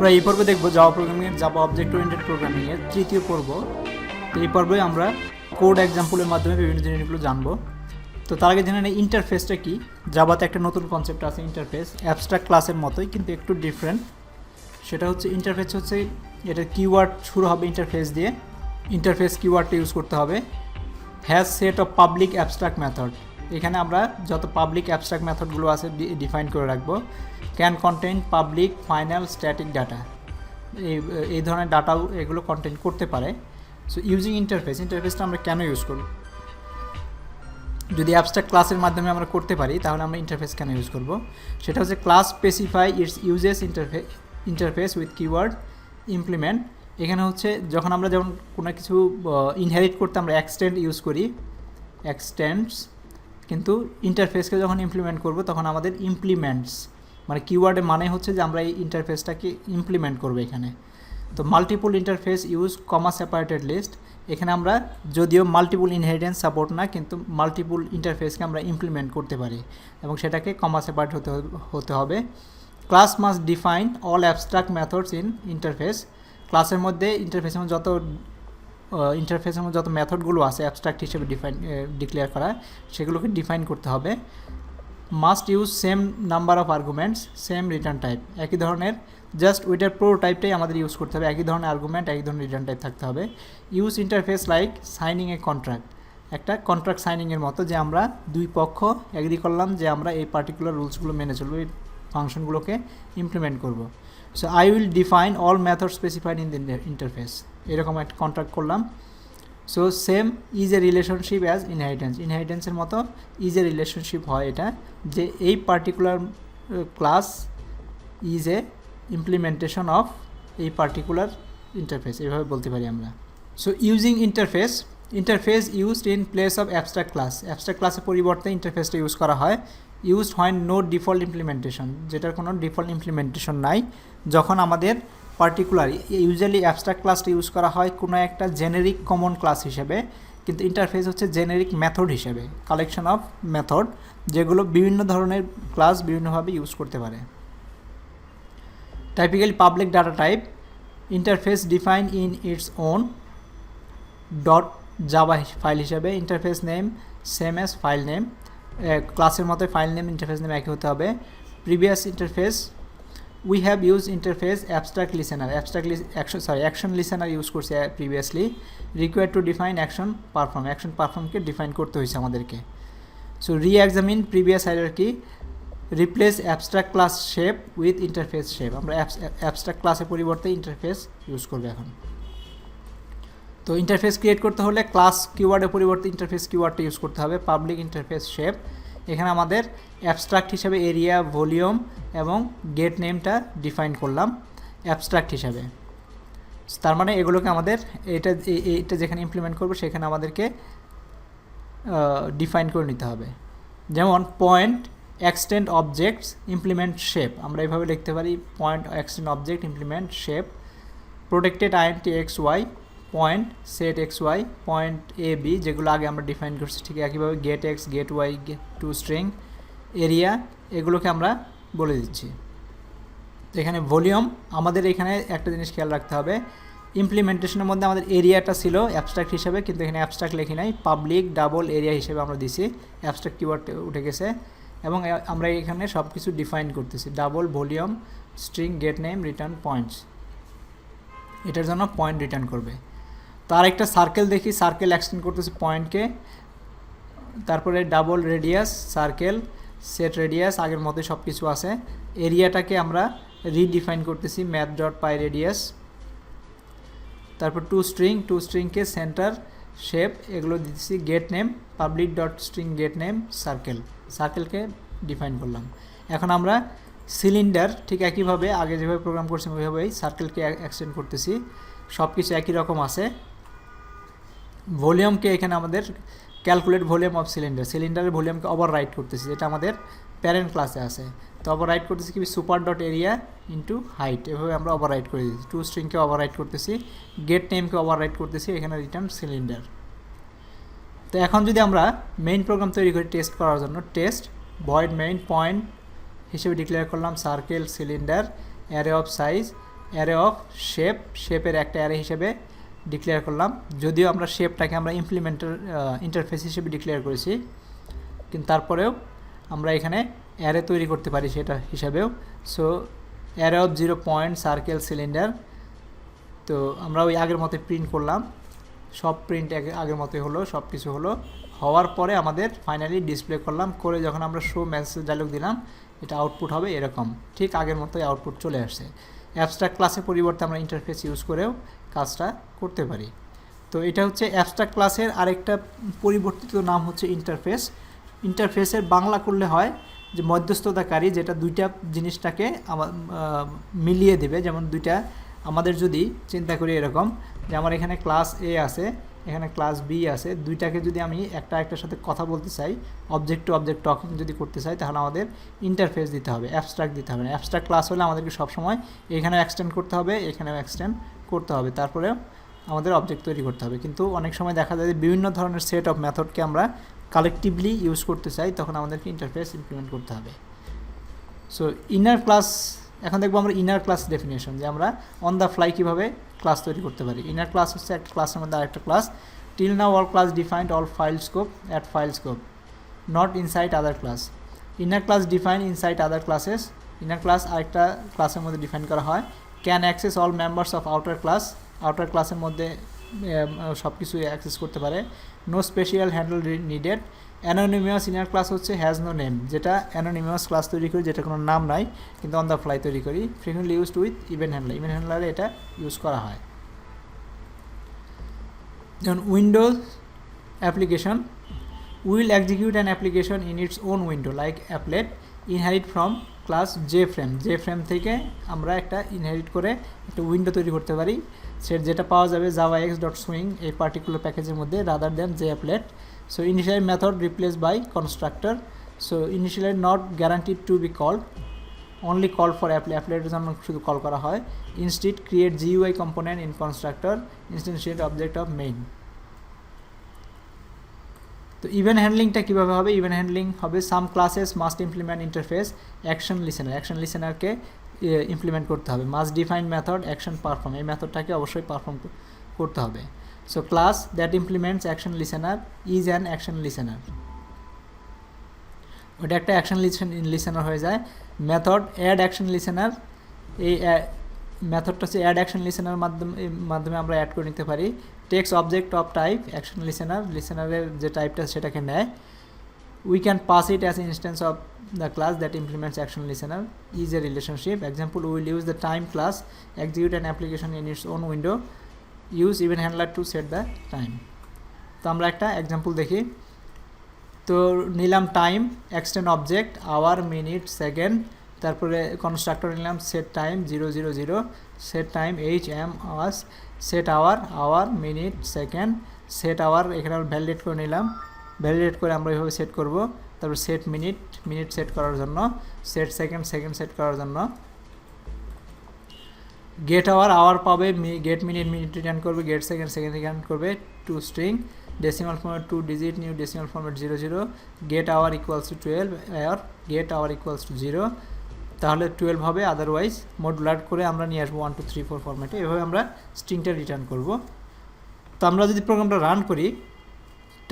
আমরা এই পর্বে দেখব জাভা প্রোগ্রামিংয়ের জাভা অবজেক্ট ওরিয়েন্টেড প্রোগ্রামিংয়ের তৃতীয় পর্ব। এই পর্বে আমরা কোড এক্সাম্পলের মাধ্যমে বিভিন্ন জিনিসগুলো জানব। তো তার আগে জেনে নেই ইন্টারফেসটা কি। জাভাতে একটা নতুন কনসেপ্ট আছে ইন্টারফেস অ্যাবস্ট্রাক্ট ক্লাসের মতোই, কিন্তু একটু ডিফারেন্ট সেটা হচ্ছে ইন্টারফেস হচ্ছে এটা কিওয়ার্ড শুরু হবে ইন্টারফেস দিয়ে। ইন্টারফেস কিওয়ার্ডটা ইউজ করতে হবে। Has set of public abstract method এখানে আমরা যত পাবলিক অ্যাবস্ট্রাক্ট মেথডগুলো আছে ডিফাইন করে রাখব। Can content public final static data এই এই ধরনের ডাটাও এগুলো কন্টেন্ট করতে পারে। সো ইউজিং ইন্টারফেস ইন্টারফেসটা আমরা কেন ইউজ করি যদি অ্যাবস্ট্রাক্ট ক্লাসের মাধ্যমে আমরা করতে পারি, তাহলে আমরা ইন্টারফেস কেন ইউজ করব? সেটা হচ্ছে class specify its uses interface interface with keyword implement এখানে হচ্ছে যখন আমরা যেমন কোনো কিছু ইনহেরিট করতে আমরা এক্সটেন্ড ইউজ করি এক্সটেন্ডস কিন্তু ইন্টারফেসকে যখন ইমপ্লিমেন্ট করব, তখন আমাদের ইমপ্লিমেন্টস মানে কিওয়ার্ডের মানে হচ্ছে যে আমরা এই ইন্টারফেসটাকে ইমপ্লিমেন্ট করব এখানে। তো multiple interface use comma separated list এখানে আমরা যদিও মাল্টিপুল ইনহেরিটেন্স সাপোর্ট না, কিন্তু মাল্টিপুল ইন্টারফেসকে আমরা ইমপ্লিমেন্ট করতে পারি এবং সেটাকে কমা সেপারেট হতে হতে হবে। Class must define all abstract methods in interface ক্লাসের মধ্যে ইন্টারফেসের যত ইন্টারফেসের মধ্যে যত মেথডগুলো আছে অ্যাবস্ট্রাক্ট হিসেবে ডিফাইন ডিক্লেয়ার করা, সেগুলোকে ডিফাইন করতে হবে। Must use same number of arguments same return type একই ধরনের জাস্ট ওইটার প্রো টাইপটাই আমাদের ইউজ করতে হবে। একই ধরনের আর্গুমেন্ট একই ধরনের রিটার্ন টাইপ থাকতে হবে। Use interface like signing a contract একটা কন্ট্রাক্ট সাইনিংয়ের মতো যে আমরা দুই পক্ষ এগ্রি করলাম যে আমরা এই পার্টিকুলার রুলসগুলো মেনে চলবো, এই ফাংশনগুলোকে ইমপ্লিমেন্ট করব। So I will define all method specified in the interface এরকম একটা কন্ট্রাক্ট করলাম। So same is a relationship as inheritance ইনহেরিটেন্সের মতো ইজ এ রিলেশনশিপ হয় এটা, যে এই particular class is a implementation of এই পার্টিকুলার ইন্টারফেস এভাবে বলতে পারি আমরা। So using interface interface used in place of abstract class abstract ক্লাসের পরিবর্তে ইন্টারফেসটা ইউজ করা হয়। ইউজড হয় নো ডিফল্ট ইমপ্লিমেন্টেশন যেটার কোনো ডিফল্ট ইমপ্লিমেন্টেশন নাই। যখন আমাদের পার্টিকুলার ইউজুয়ালি অ্যাবস্ট্রাক্ট ক্লাসটা ইউজ করা হয় কোনো একটা জেনেরিক কমন ক্লাস হিসেবে, কিন্তু ইন্টারফেস হচ্ছে জেনেরিক মেথড হিসেবে কালেকশন অফ মেথড যেগুলো বিভিন্ন ধরনের ক্লাস বিভিন্নভাবে ইউজ করতে পারে। Typically public data type interface define in its own dot Java file হিসেবে interface name same as file name ক্লাসের মতো ফাইল নেম ইন্টারফেস নেম একই হতে হবে। Previous interface we have use interface abstract listener abstract action sorry action listener use করছে previously require to define action perform action পারফর্মকে define করতে হয়েছে আমাদেরকে। So re examine previous কি replace abstract class shape with interface shape আমরা abstract ক্লাসের পরিবর্তে interface use করবে এখন। তো ইন্টারফেস ক্রিয়েট করতে হলে ক্লাস কিওয়ার্ডের পরিবর্তে ইন্টারফেস কিওয়ার্ডটা ইউজ করতে হবে পাবলিক ইন্টারফেস শেপ এখানে আমাদের অ্যাবস্ট্রাক্ট হিসাবে এরিয়া ভলিউম এবং গেট নেমটা ডিফাইন করলাম অ্যাবস্ট্রাক্ট হিসাবে। তার মানে এগুলোকে আমাদের এটা এইটা যেখানে ইমপ্লিমেন্ট করব সেখানে আমাদেরকে ডিফাইন করে নিতে হবে। যেমন point extend objects implement shape আমরা এইভাবে লিখতে পারি point extend object implement shape protected I N T X Y point set X Y point A B যেগুলো আগে আমরা ডিফাইন করছি, ঠিক একইভাবে get X get Y to string area এগুলোকে আমরা বলে দিচ্ছি। এখানে ভলিউম আমাদের এখানে একটা জিনিস খেয়াল রাখতে হবে ইমপ্লিমেন্টেশনের মধ্যে আমাদের এরিয়াটা ছিল অ্যাবস্ট্রাক্ট হিসেবে, কিন্তু এখানে অ্যাবস্ট্রাক্ট লেখি নাই পাবলিক ডাবল এরিয়া হিসেবে আমরা দিছি অ্যাবস্ট্রাক্ট কিওয়ার্ড উঠে গেছে, এবং আমরা এখানে সব কিছু ডিফাইন করতেছি double volume string get name return points এটার জন্য পয়েন্ট রিটার্ন করবে। তার একটা সার্কেল দেখি সার্কেল এক্সটেন্ড করতেছি পয়েন্টকে তারপরে double radius circle set radius আগের মতোই সব কিছু আছে এরিয়াটাকে আমরা রিডিফাইন করতেছি ম্যাথ ডট পাই রেডিয়াস তারপর টু স্ট্রিং টু স্ট্রিংকে সেন্টার শেপ এগুলো দিতেছি get name public dot string get name circle সার্কেলকে define করলাম। এখন আমরা সিলিন্ডার ঠিক একইভাবে, আগে যেভাবে প্রোগ্রাম করছি ওইভাবেই সার্কেলকে এক্সটেন্ড করতেছি। সব কিছু একই রকম আছে। ভলিউমকে এখানে আমাদের ক্যালকুলেট ভলিউম অফ সিলিন্ডার সিলিন্ডারের ভলিউমকে ওভার রাইট করতেছি, যেটা আমাদের প্যারেন্ট ক্লাসে আছে। তো ওভার রাইট করতেছি কি? Super dot area into height এভাবে আমরা ওভার রাইট করে দিচ্ছি টু স্ট্রিংকে ওভার রাইট করতেছি গেট নেমকে ওভার রাইট করতেছি, এখানে রিটার্ন সিলিন্ডার তো এখন যদি আমরা মেইন প্রোগ্রাম তৈরি করি টেস্ট করার জন্য টেস্ট ভয়েড মেইন পয়েন্ট হিসেবে ডিক্লেয়ার করলাম circle cylinder array of size array of shape শেপের একটা অ্যারে হিসেবে ডিক্লেয়ার করলাম। যদিও আমরা শেপটাকে আমরা ইমপ্লিমেন্টার ইন্টারফেস হিসেবে ডিক্লেয়ার করেছি, কিন্তু তারপরেও আমরা এখানে অ্যারে তৈরি করতে পারি সেটা হিসাবেও। So array of zero point circle cylinder তো আমরা ওই আগের মতো প্রিন্ট করলাম। সব প্রিন্ট আগের মতোই হলো, সব কিছু হলো। হওয়ার পরে আমাদের ফাইনালি ডিসপ্লে করলাম, করে যখন আমরা শো মেসেজ ডায়লগ দিলাম, এটা আউটপুট হবে এরকম। ঠিক আগের মতোই আউটপুট চলে আসছে। অ্যাবস্ট্রাক্ট ক্লাসের পরিবর্তে আমরা ইন্টারফেস ইউজ করেও কাজটা করতে পারি। তো এটা হচ্ছে অ্যাবস্ট্রাক্ট ক্লাসের আরেকটা পরিবর্তিত নাম হচ্ছে ইন্টারফেস ইন্টারফেসের বাংলা করলে হয় যে মধ্যস্থতাকারী যেটা দুইটা জিনিসটাকে আমার মিলিয়ে দেবে। যেমন দুইটা আমাদের যদি চিন্তা করি এরকম যে আমার এখানে ক্লাস এ আছে এখানে ক্লাস বি আছে, দুইটাকে যদি আমি একটা একটার সাথে কথা বলতে চাই অবজেক্ট টু অবজেক্ট টকিং যদি করতে চাই, তাহলে আমাদের ইন্টারফেস দিতে হবে অ্যাবস্ট্রাক্ট দিতে হবে। না অ্যাবস্ট্রাক্ট ক্লাস হলে আমাদেরকে সবসময় এখানেও এক্সটেন্ড করতে হবে, এখানেও এক্সটেন্ড করতে হবে তারপরেও আমাদের অবজেক্ট তৈরি করতে হবে। কিন্তু অনেক সময় দেখা যায় যে বিভিন্ন ধরনের সেট অফ মেথডকে আমরা কালেকটিভলি ইউজ করতে চাই, তখন আমাদেরকে ইন্টারফেস ইমপ্লিমেন্ট করতে হবে। সো ইনার ক্লাস এখন দেখব আমরা ইনার ক্লাস ডেফিনেশন যে আমরা অন দ্য ফ্লাই কীভাবে ক্লাস তৈরি করতে পারি। ইনার ক্লাস হচ্ছে একটা ক্লাসের মধ্যে আরেকটা class till now all class defined all file scope at file scope not inside other class inner class define inside other classes inner class আরেকটা ক্লাসের মধ্যে ডিফাইন করা হয়। Can access all members of outer class outer ক্লাসের মধ্যে সব কিছু access করতে পারে। No special handle needed anonymous inner class হচ্ছে হ্যাজ নো নেম যেটা অ্যানোনিমিয়াস ক্লাস তৈরি করি, যেটা কোনো নাম নাই, কিন্তু অন দ্য ফ্লাই তৈরি করি। Frequently used with event handler event হ্যান্ডলারে এটা ইউজ করা হয়। যেমন windows application will execute an application in its own window like applet inherit from class J frame J frame থেকে আমরা একটা ইনহেরিট করে একটা উইন্ডো তৈরি করতে পারি। সে যেটা পাওয়া যাবে জাভা এক্স ডট সুইং এই পার্টিকুলার প্যাকেজের মধ্যে rather than J applet so initial method replace by constructor so initially not guaranteed to be called only call for applet অ্যাপলেটের জন্য শুধু কল করা হয়। ইনস্টিট create GUI component in constructor instantiate object of main তো event হ্যান্ডলিংটা কীভাবে হবে? Event handling হবে। Some classes must implement interface action listener action লিসেনারকে implement করতে হবে। Must define method action perform এই মেথডটাকে অবশ্যই পারফর্ম করতে হবে। So class that implements action listener is an action listener ওটা একটা অ্যাকশন লিসেন লিসেনার হয়ে যায়। মেথড অ্যাড অ্যাকশন লিসেনার এই মেথডটা হচ্ছে অ্যাড অ্যাকশন লিসেনার মাধ্যমে মাধ্যমে আমরা অ্যাড করে নিতে পারি। Takes object of type action listener লিসেনারের যে টাইপটা সেটাকে নেয়। We can pass it as instance of the class that implements action listener is a relationship example will use the time class execute an application in its own window use event handler to set the time তো আমরা একটা example দেখি। তো নিলাম time extend object hour minute second তারপরে constructor নিলাম set time zero zero zero set time H M hours set hour hour minute second set hour এখানে validate করে নিলাম। ভ্যালিডেট করে আমরা এইভাবে সেট করব। তারপর সেট মিনিট মিনিট সেট করার জন্য সেট সেকেন্ড সেকেন্ড সেট করার জন্য। গেট আওয়ার আওয়ার পাবে গেট মিনিট মিনিট রিটার্ন করবে গেট সেকেন্ড সেকেন্ড রিটার্ন করবে to string decimal format two digit new decimal format zero zero get hour equals to twelve R get hour equals to zero তাহলে twelve হবে otherwise modular করে আমরা নিয়ে আসব one two three four ফর্মেটে এভাবে আমরা স্ট্রিংটা রিটার্ন করব। তো আমরা যদি প্রোগ্রামটা রান করি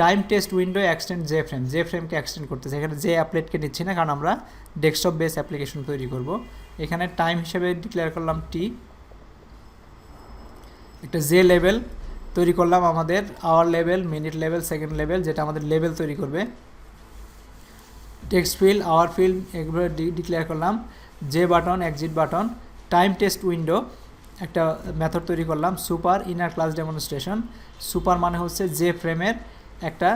time test window extend J frame J ফ্রেমকে extend করতেছে, এখানে জে অ্যাপলেটকে নিচ্ছি না, কারণ আমরা ডেস্কটপ বেস অ্যাপ্লিকেশন তৈরি করব। এখানে টাইম হিসেবে ডিক্লেয়ার করলাম টি একটা জে লেভেল তৈরি করলাম আমাদের, hour level, minute level, second level, যেটা আমাদের লেভেল তৈরি করবে। টেক্সট ফিল্ড, আওয়ার ফিল্ড, এগুলো ডিক্লেয়ার করলাম। J button, exit button, time test window, একটা মেথড তৈরি করলাম, super inner class demonstration. Super মানে হচ্ছে জে ফ্রেমের একটা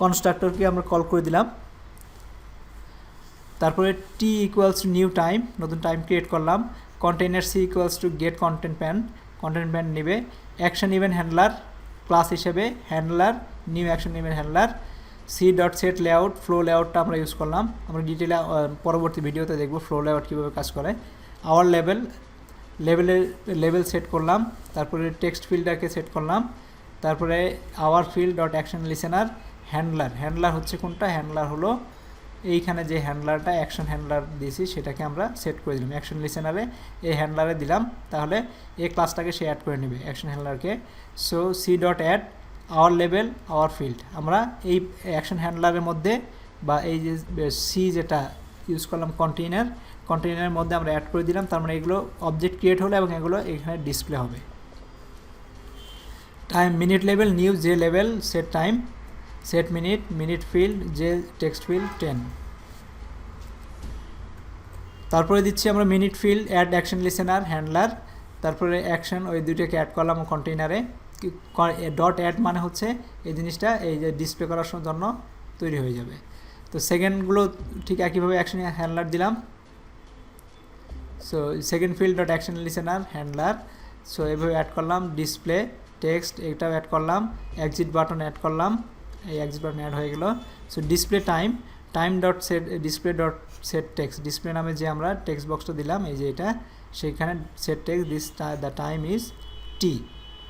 কনস্ট্রাক্টরকে আমরা কল করে দিলাম। তারপরে T equals to new time, নতুন টাইম ক্রিয়েট করলাম। Container C equals to get content pane. Content pane নেবে। অ্যাকশন ইভেন্ট হ্যান্ডলার ক্লাস হিসেবে handler new action event handler C dot set layout flow লেআউটটা আমরা use করলাম। আমরা ডিটেলে পরবর্তী ভিডিওতে দেখব ফ্লো লেআউট কীভাবে কাজ করে। আওয়ার লেভেল লেভেলের লেভেল সেট করলাম। তারপরে টেক্সট ফিল্ডটাকে সেট করলাম। তারপরে hour field dot action listener handler handler হচ্ছে কোনটা? হ্যান্ডলার হলো এইখানে যে হ্যান্ডলারটা অ্যাকশন হ্যান্ডলার দিয়েছি, সেটাকে আমরা সেট করে দিলাম। অ্যাকশন লিসেনারে এই হ্যান্ডলারে দিলাম, তাহলে এই ক্লাসটাকে সে অ্যাড করে নেবে action হ্যান্ডলারকে so C dot add hour level hour field আমরা এই অ্যাকশন হ্যান্ডলারের মধ্যে বা এই যে সি যেটা ইউজ করলাম কন্টেইনার কন্টেইনারের মধ্যে আমরা অ্যাড করে দিলাম, তার মানে এগুলো অবজেক্ট ক্রিয়েট হলো এবং এগুলো এখানে ডিসপ্লে হবে। টাইম মিনিট লেভেল নিউ যে level set time set minute minute field, যে টেক্সট ফিল্ড, টেন। তারপরে দিচ্ছি আমরা minute field, add action listener, handler. তারপরে অ্যাকশন, ওই দুইটাকে অ্যাড করলাম কন্টেইনারে। ডট অ্যাড মানে হচ্ছে এই জিনিসটা, এই যে ডিসপ্লে করার জন্য তৈরি হয়ে যাবে। তো সেকেন্ডগুলো ঠিক একইভাবে অ্যাকশন, হ্যান্ডলার দিলাম। So, second field dot action listener, handler. So, এভাবে অ্যাড করলাম, ডিসপ্লে, টেক্সট, এটাও অ্যাড করলাম, এক্সিট বাটন অ্যাড করলাম। এই এক্সিট বাটন অ্যাড হয়ে গেল। So display time time dot set display dot set text display নামে যে আমরা টেক্সট বক্সটা দিলাম, এই যে এটা, সেইখানে set text this the time is T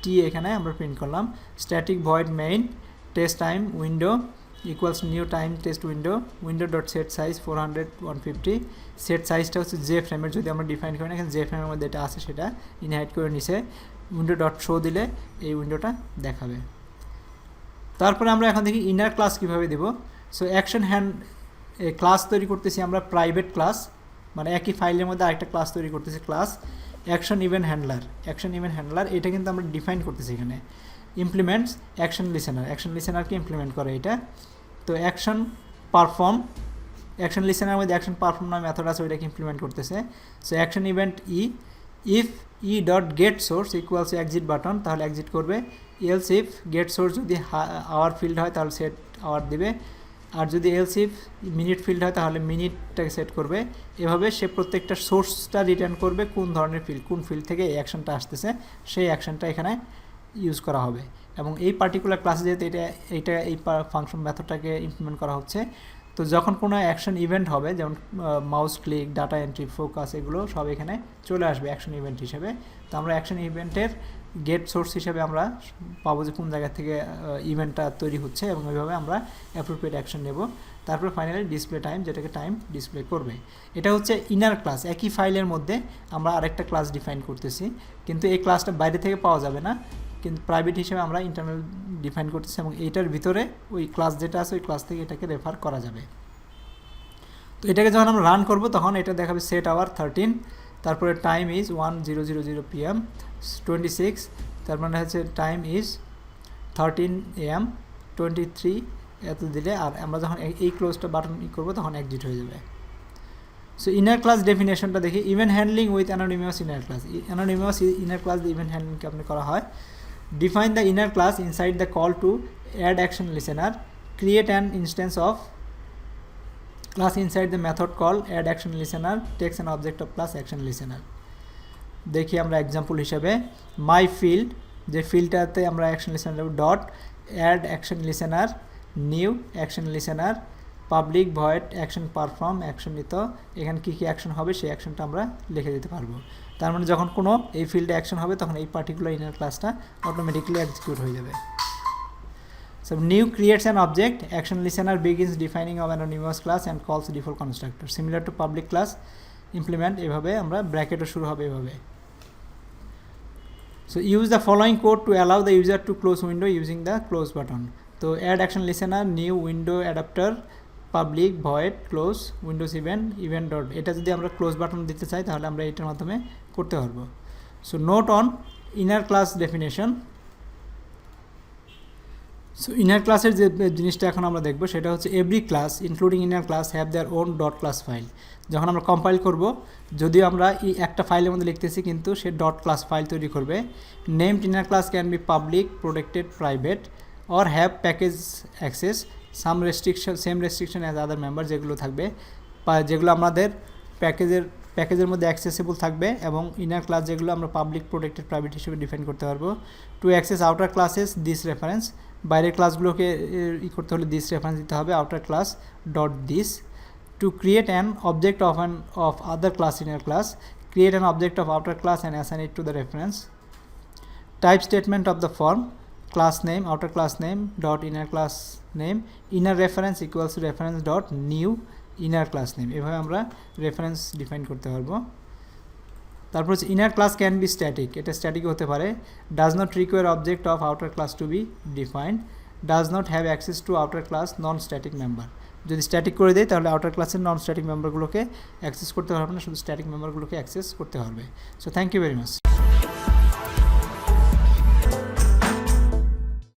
T এখানে আমরা প্রিন্ট করলাম। Static void main test time window equals new time test window window dot set size four hundred one fifty set সাইজটা হচ্ছে যে ফ্রেমের যদি আমরা ডিফাইন করি না এখানে যে ফ্রেমের মধ্যে এটা আছে, সেটা ইনহাইট করে নিছে। উইন্ডো ডট শো দিলে এই উইন্ডোটা দেখাবে। তারপরে আমরা এখন দেখি ইনার ক্লাস কীভাবে দেব। সো অ্যাকশন হ্যান্ড ক্লাস তৈরি করতেছি আমরা প্রাইভেট ক্লাস মানে একই ফাইলের মধ্যে আরেকটা ক্লাস তৈরি করতেছি class action event handler action event handler এটা কিন্তু আমরা ডিফাইন করতেছি এখানে। ইমপ্লিমেন্টস অ্যাকশন লিসেনার অ্যাকশন লিসেনারকে ইমপ্লিমেন্ট করে এটা। তো অ্যাকশন পারফর্ম অ্যাকশন লিসেনার মধ্যে অ্যাকশন পারফর্ম নামে মেথড আছে, ওইটাকে ইমপ্লিমেন্ট করতেছে। So action event E if E dot get source equals exit button তাহলে এক্সিট করবে। এলস ইফ গেট সোর্স যদি আওয়ার ফিল্ড হয় তাহলে সেট আওয়ার দেবে। আর যদি এলস ইফ মিনিট ফিল্ড হয় তাহলে মিনিটটাকে সেট করবে। এভাবে সে প্রত্যেকটা সোর্সটা রিটার্ন করবে কোন ধরনের ফিল্ড কোন ফিল্ড থেকে এই অ্যাকশনটা আসতেছে, সেই অ্যাকশনটা এখানে ইউজ করা হবে। এবং এই পার্টিকুলার ক্লাসে যেহেতু এটা এইটা এই ফাংশন মেথডটাকে ইমপ্লিমেন্ট করা হচ্ছে, তো যখন কোনো অ্যাকশন ইভেন্ট হবে, যেমন mouse click data entry focus এগুলো সব এখানে চলে আসবে অ্যাকশন ইভেন্ট হিসেবে। তো আমরা অ্যাকশন ইভেন্টের গেট সোর্স হিসেবে আমরা পাবো যে কোন জায়গা থেকে ইভেন্টটা তৈরি হচ্ছে এবং ওইভাবে আমরা অ্যাপ্রোপ্রিয়েট অ্যাকশন নেব। তারপর ফাইনালি ডিসপ্লে টাইম যেটাকে টাইম ডিসপ্লে করবে। এটা হচ্ছে ইনার ক্লাস একই ফাইলের মধ্যে আমরা আরেকটা ক্লাস ডিফাইন করতেছি। কিন্তু এই ক্লাসটা বাইরে থেকে পাওয়া যাবে না। কিন্তু প্রাইভেট হিসেবে আমরা ইন্টারনাল ডিফাইন করতেছি এবং এইটার ভিতরে ওই ক্লাস যেটা আছে, ওই ক্লাস থেকে এটাকে রেফার করা যাবে। তো এটাকে যখন আমরা রান করব, তখন এটা দেখাবে সেট আওয়ার থার্টিন তারপরে time is one zero zero zero PM twenty six তার মানে হচ্ছে time is thirteen M twenty three এত দিলে আর আমরা যখন এই ক্লোজটা বাটন ই করব তখন এক্সিট হয়ে যাবে। সো ইনার ক্লাস ডেফিনেশনটা দেখি event handling with anonymous inner class anonymous inner class event হ্যান্ডলিংকে আপনি করা হয়। Define the inner class inside the call to add action listener create an instance of class inside the method call add action listener, takes an object of class action listener. দেখি আমরা example হিসেবে মাই field যে ফিল্ডটাতে আমরা action listener dot add action listener new action listener public void action perform action নিত, এখানে কী কী action হবে, সেই অ্যাকশনটা আমরা লিখে দিতে পারব। তার মানে যখন কোনো এই ফিল্ডে অ্যাকশন হবে, তখন এই পার্টিকুলার ইনার ক্লাসটা অটোমেটিকলি এক্সিকিউট হয়ে যাবে। So new creates an object action listener begins defining of anonymous class and calls default constructor similar to public class implement এভাবে আমরা ব্র্যাকেটও শুরু হবে এভাবে। So use the following code to allow the user to close window using the close button তো add action listener new window adapter public void close windows event event dot এটা যদি আমরা ক্লোজ বাটন দিতে চাই, তাহলে আমরা এটার মাধ্যমে করতে পারব। So note on inner class definition so inner ক্লাসের যে জিনিসটা এখন আমরা দেখব, সেটা হচ্ছে every class including inner class have their own dot class file যখন আমরা কম্পাইল করব, যদিও আমরা এই একটা ফাইলের মধ্যে লিখতেছি, কিন্তু সে ডট ক্লাস ফাইল তৈরি করবে। Named inner class can be public protected private or have package access some restriction same restriction as other member যেগুলো থাকবে। যেগুলো আমাদের প্যাকেজের প্যাকেজের মধ্যে অ্যাক্সেসিবল থাকবে এবং ইনার ক্লাস যেগুলো আমরা পাবলিক প্রোটেক্টেড প্রাইভেট হিসেবে ডিফাইন করতে পারব। To access outer classes this reference বাইরের ক্লাসগুলোকে ই করতে হলে দিস রেফারেন্স দিতে হবে outer class dot this to create an object of an of other class inner class create an object of outer class and assign it to the reference type statement of the form name, outer class name, dot inner class name, inner reference equals to reference dot new inner class name এভাবে আমরা reference define করতে পারব। তারপর হচ্ছে inner class can be static এটা static হতে পারে। Does not require object of outer class to be defined does not have access to outer class non static member যদি স্ট্যাটিক করে দেয়, তাহলে আউটার ক্লাসের নন স্ট্যাটিক মেম্বারগুলোকে অ্যাক্সেস করতে পারবে না, শুধু স্ট্যাটিক মেম্বারগুলোকে অ্যাক্সেস করতে পারবে so thank you very much